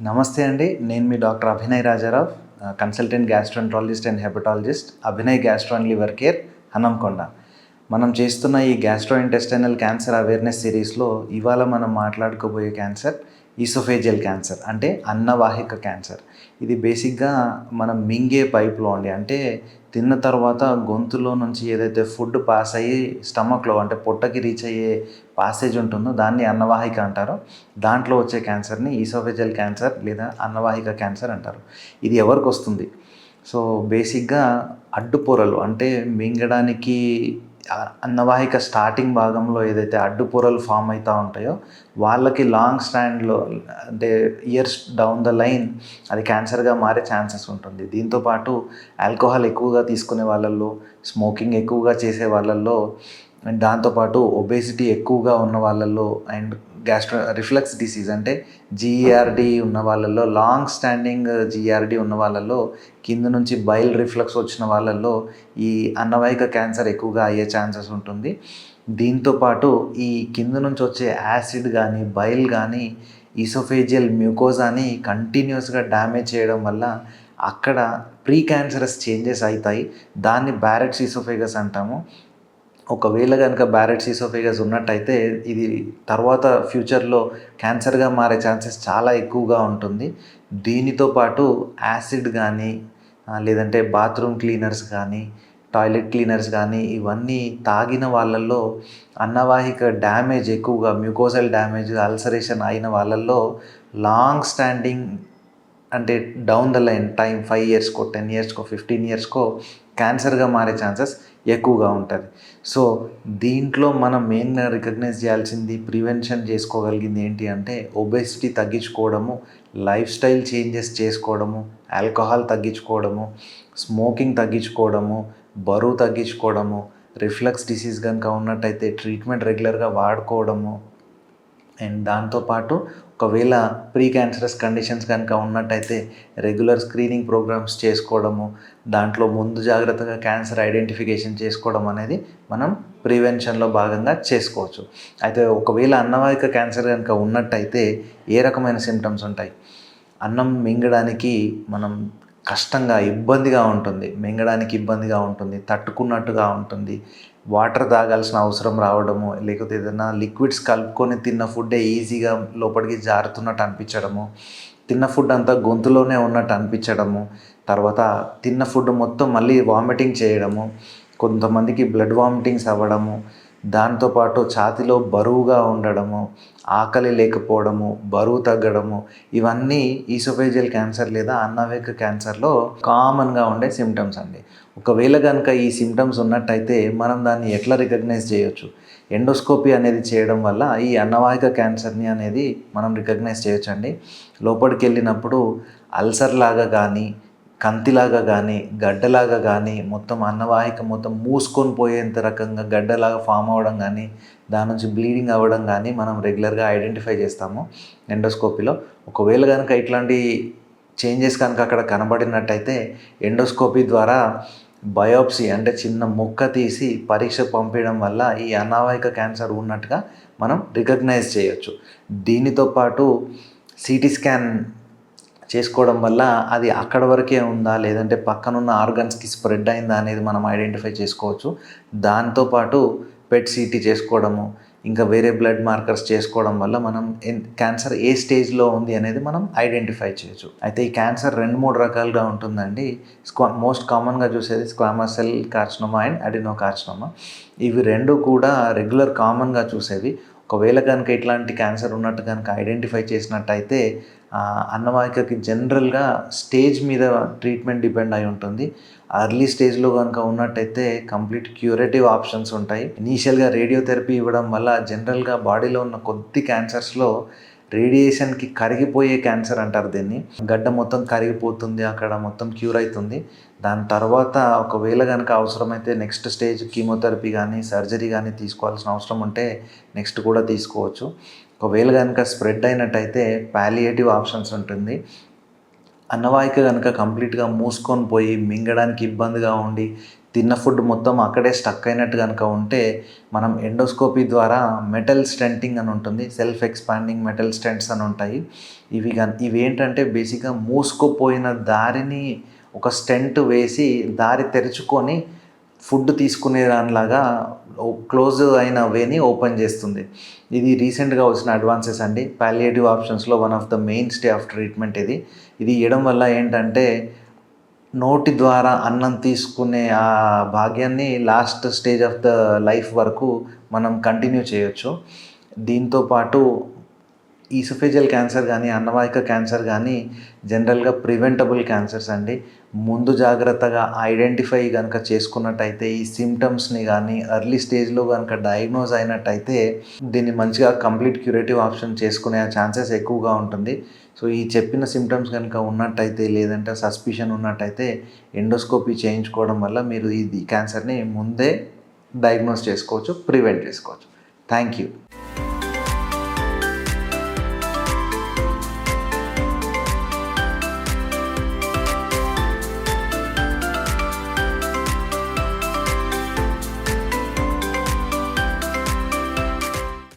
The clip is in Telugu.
నమస్తే అండి నేను మీ doctor Abhinay Rajarao consultant gastroenterologist and hepatologist Abhinay gastro and liver care Hanamkonda. మనం చేస్తున్న ఈ గ్యాస్ట్రో ఇంటెస్టైనల్ క్యాన్సర్ అవేర్నెస్ సిరీస్లో ఇవాళ మనం మాట్లాడుకోబోయే క్యాన్సర్ ఈసోఫేజియల్ క్యాన్సర్ అంటే అన్నవాహిక క్యాన్సర్. ఇది బేసిక్గా మనం మింగే పైప్లో అండి. అంటే తిన్న తర్వాత గొంతులో నుంచి ఏదైతే ఫుడ్ పాస్ అయ్యి స్టమక్లో అంటే పొట్టకి రీచ్ అయ్యే పాసేజ్ ఉంటుందో దాన్ని అన్నవాహిక అంటారు. దాంట్లో వచ్చే క్యాన్సర్ని ఈసోఫేజియల్ క్యాన్సర్ లేదా అన్నవాహిక క్యాన్సర్ అంటారు. ఇది ఎవరికి వస్తుంది? సో బేసిక్గా అడ్డుపొరలు అంటే మింగడానికి అన్నవాహిక స్టార్టింగ్ భాగంలో ఏదైతే అడ్డుపూరలు ఫామ్ అవుతూ ఉంటాయో వాళ్ళకి లాంగ్ స్టాండ్లో అంటే ఇయర్స్ డౌన్ ద లైన్ అది క్యాన్సర్గా మారే ఛాన్సెస్ ఉంటుంది. దీంతోపాటు ఆల్కహాల్ ఎక్కువగా తీసుకునే వాళ్ళల్లో స్మోకింగ్ ఎక్కువగా చేసే వాళ్ళల్లో అండ్ దాంతోపాటు ఒబేసిటీ ఎక్కువగా ఉన్న వాళ్ళల్లో అండ్ గ్యాస్ట్రో రిఫ్లెక్స్ డిసీజ్ అంటే జిఆర్డి ఉన్న వాళ్ళల్లో లాంగ్ స్టాండింగ్ జిఆర్డి ఉన్న వాళ్ళల్లో కింద నుంచి బైల్ రిఫ్లెక్స్ వచ్చిన వాళ్ళల్లో ఈ అన్నవాహిక క్యాన్సర్ ఎక్కువగా అయ్యే ఛాన్సెస్ ఉంటుంది. దీంతోపాటు ఈ కింద నుంచి వచ్చే యాసిడ్ కానీ బైల్ కానీ ఈసోఫేజియల్ మ్యూకోజాని కంటిన్యూస్గా డ్యామేజ్ చేయడం వల్ల అక్కడ ప్రీ క్యాన్సరస్ చేంజెస్ అవుతాయి. దాన్ని బ్యారెట్స్ ఈసోఫేగస్ అంటాము. ఒకవేళ కనుక బ్యారెట్ సీసోఫేగస్ ఉన్నట్టయితే ఇది తర్వాత ఫ్యూచర్లో క్యాన్సర్గా మారే ఛాన్సెస్ చాలా ఎక్కువగా ఉంటుంది. దీనితో పాటు యాసిడ్ కానీ లేదంటే బాత్రూమ్ క్లీనర్స్ కానీ టాయిలెట్ క్లీనర్స్ కానీ ఇవన్నీ తాగిన వాళ్ళల్లో అన్నవాహిక డ్యామేజ్ ఎక్కువగా మ్యూకోజల్ డ్యామేజ్ అల్సరేషన్ అయిన వాళ్ళల్లో లాంగ్ స్టాండింగ్ అంటే down the line time five ఇయర్స్కో ten ఇయర్స్కో ఫిఫ్టీన్ ఇయర్స్కో క్యాన్సర్గా మారే ఛాన్సెస్ ఎక్కువగా ఉంటుంది. సో దీంట్లో మనం మెయిన్గా రికగ్నైజ్ చేయాల్సింది ప్రివెన్షన్ చేసుకోగలిగింది ఏంటి అంటే ఒబెసిటీ తగ్గించుకోవడము లైఫ్ స్టైల్ చేంజెస్ చేసుకోవడము ఆల్కహాల్ తగ్గించుకోవడము స్మోకింగ్ తగ్గించుకోవడము బరువు తగ్గించుకోవడము రిఫ్లెక్స్ డిసీజ్ కనుక ఉన్నట్టయితే ట్రీట్మెంట్ రెగ్యులర్గా వాడుకోవడము అండ్ దాంతోపాటు ఒకవేళ ప్రీ క్యాన్సరస్ కండిషన్స్ కనుక ఉన్నట్టయితే రెగ్యులర్ స్క్రీనింగ్ ప్రోగ్రామ్స్ చేసుకోవడము దాంట్లో ముందు జాగ్రత్తగా క్యాన్సర్ ఐడెంటిఫికేషన్ చేసుకోవడం అనేది మనం ప్రివెన్షన్లో భాగంగా చేసుకోవచ్చు. అయితే ఒకవేళ అన్నవాహిక క్యాన్సర్ కనుక ఉన్నట్టయితే ఏ రకమైన సిమ్టమ్స్ ఉంటాయి? అన్నం మింగడానికి మనం కష్టంగా ఇబ్బందిగా ఉంటుంది. మింగడానికి ఇబ్బందిగా ఉంటుంది. తట్టుకున్నట్టుగా ఉంటుంది. వాటర్ తాగాల్సిన అవసరం రావడము లేకపోతే ఏదైనా లిక్విడ్స్ కలుపుకొని తిన్న ఫుడ్డే ఈజీగా లోపలికి జారుతున్నట్టు అనిపించడము తిన్న ఫుడ్ అంతా గొంతులోనే ఉన్నట్టు అనిపించడము తర్వాత తిన్న ఫుడ్ మొత్తం మళ్ళీ వామిటింగ్ చేయడము కొంతమందికి బ్లడ్ వామిటింగ్స్ అవ్వడము దాంతోపాటు ఛాతిలో బరువుగా ఉండడము ఆకలి లేకపోవడము బరువు తగ్గడము ఇవన్నీ ఈసోఫేజియల్ క్యాన్సర్ లేదా అన్నవేక క్యాన్సర్లో కామన్గా ఉండే సిమ్టమ్స్ అండి. ఒకవేళ కనుక ఈ సిమ్టమ్స్ ఉన్నట్టయితే మనం దాన్ని ఎట్లా రికగ్నైజ్ చేయొచ్చు? ఎండోస్కోపీ అనేది చేయడం వల్ల ఈ అన్నవాహిక క్యాన్సర్ని అనేది మనం రికగ్నైజ్ చేయొచ్చండి. లోపలికి వెళ్ళినప్పుడు అల్సర్ లాగా కానీ కంతిలాగా కానీ గడ్డలాగా కానీ మొత్తం అన్నవాహిక మొత్తం మూసుకొని పోయేంత రకంగా గడ్డలాగా ఫామ్ అవ్వడం కానీ దాని నుంచి బ్లీడింగ్ అవ్వడం కానీ మనం రెగ్యులర్గా ఐడెంటిఫై చేస్తాము ఎండోస్కోపీలో. ఒకవేళ కనుక ఇట్లాంటి చేంజెస్ కనుక అక్కడ కనబడినట్టయితే ఎండోస్కోపీ ద్వారా బయోప్సీ అంటే చిన్న మొక్క తీసి పరీక్ష పంపించడం వల్ల ఈ అనావాహిక క్యాన్సర్ ఉన్నట్టుగా మనం రికగ్నైజ్ చేయొచ్చు. దీనితో పాటు సిటీ స్కాన్ చేసుకోవడం వల్ల అది అక్కడ వరకే ఉందా? లేదంటే పక్కనున్న ఆర్గన్స్కి స్ప్రెడ్ అయిందా అనేది మనం ఐడెంటిఫై చేసుకోవచ్చు. దాంతోపాటు పెట్ సిటీ చేసుకోవడము ఇంకా వేరే బ్లడ్ మార్కర్స్ చేసుకోవడం వల్ల మనం క్యాన్సర్ ఏ స్టేజ్లో ఉంది అనేది మనం ఐడెంటిఫై చేయొచ్చు. అయితే ఈ క్యాన్సర్ రెండు మూడు రకాలుగా ఉంటుందండి. స్క్వా మోస్ట్ కామన్గా చూసేది squama cell carcinoma and adenocarcinoma ఇవి రెండు కూడా రెగ్యులర్ కామన్గా చూసేవి. ఒకవేళ కనుక ఇట్లాంటి క్యాన్సర్ ఉన్నట్టు కనుక ఐడెంటిఫై చేసినట్టయితే అన్నవాహికకి జనరల్గా స్టేజ్ మీద ట్రీట్మెంట్ డిపెండ్ అయి ఉంటుంది. అర్లీ స్టేజ్లో కనుక ఉన్నట్టయితే కంప్లీట్ క్యూరేటివ్ ఆప్షన్స్ ఉంటాయి. ఇనీషియల్గా రేడియోథెరపీ ఇవ్వడం వల్ల జనరల్గా బాడీలో ఉన్న కొద్ది క్యాన్సర్స్లో రేడియేషన్కి కరిగిపోయే క్యాన్సర్ అంటారు దీన్ని. గడ్డ మొత్తం కరిగిపోతుంది అక్కడ మొత్తం క్యూర్ అవుతుంది దాని తర్వాత ఒకవేళ కనుక అవసరమైతే నెక్స్ట్ స్టేజ్ కీమోథెరపీ కానీ సర్జరీ కానీ తీసుకోవాల్సిన అవసరం ఉంటే నెక్స్ట్ కూడా తీసుకోవచ్చు. ఒకవేళ కనుక స్ప్రెడ్ అయినట్టయితే పాలియేటివ్ ఆప్షన్స్ ఉంటుంది. అన్నవాయిక కనుక కంప్లీట్గా మూసుకొని పోయి మింగడానికి ఇబ్బందిగా ఉండి తిన్న ఫుడ్ మొత్తం అక్కడే స్టక్ అయినట్టు కనుక ఉంటే మనం ఎండోస్కోపీ ద్వారా మెటల్ స్టెంటింగ్ అని ఉంటుంది సెల్ఫ్ ఎక్స్పాండింగ్ మెటల్ స్టెంట్స్ అని ఉంటాయి. ఇవి కానీ ఇవి ఏంటంటే బేసిక్గా మూసుకుపోయిన దారిని ఒక స్టెంట్ వేసి దారి తెరుచుకొని ఫుడ్ తీసుకునే దానిలాగా క్లోజ్ అయిన వేని ఓపెన్ చేస్తుంది. ఇది రీసెంట్గా వచ్చిన అడ్వాన్సెస్ అండి. పాలియేటివ్ ఆప్షన్స్లో one of the main stay of treatment ఇది. ఇది ఇవ్వడం వల్ల ఏంటంటే నోటి ద్వారా అన్నం తీసుకునే ఆ భాగ్యాన్ని last stage of the life వరకు మనం కంటిన్యూ చేయొచ్చు. దీంతో పాటు ఈసుఫేజియల్ క్యాన్సర్ కానీ అన్నవాహిక క్యాన్సర్ కానీ జనరల్గా ప్రివెంటబుల్ క్యాన్సర్స్ అండి. ముందు జాగ్రత్తగా ఐడెంటిఫై కనుక చేసుకున్నట్టయితే ఈ సిమ్టమ్స్ని కానీ ఎర్లీ స్టేజ్లో కనుక డయాగ్నోజ్ అయినట్టయితే దీన్ని మంచిగా కంప్లీట్ క్యూరేటివ్ ఆప్షన్ చేసుకునే ఛాన్సెస్ ఎక్కువగా ఉంటుంది. సో ఈ చెప్పిన సిమ్టమ్స్ కనుక ఉన్నట్టయితే లేదంటే సస్పిషన్ ఉన్నట్టయితే ఎండోస్కోపీ చేయించుకోవడం వల్ల మీరు ఇది క్యాన్సర్ని ముందే డయాగ్నోస్ చేసుకోవచ్చు ప్రివెంట్ చేసుకోవచ్చు. Thank you.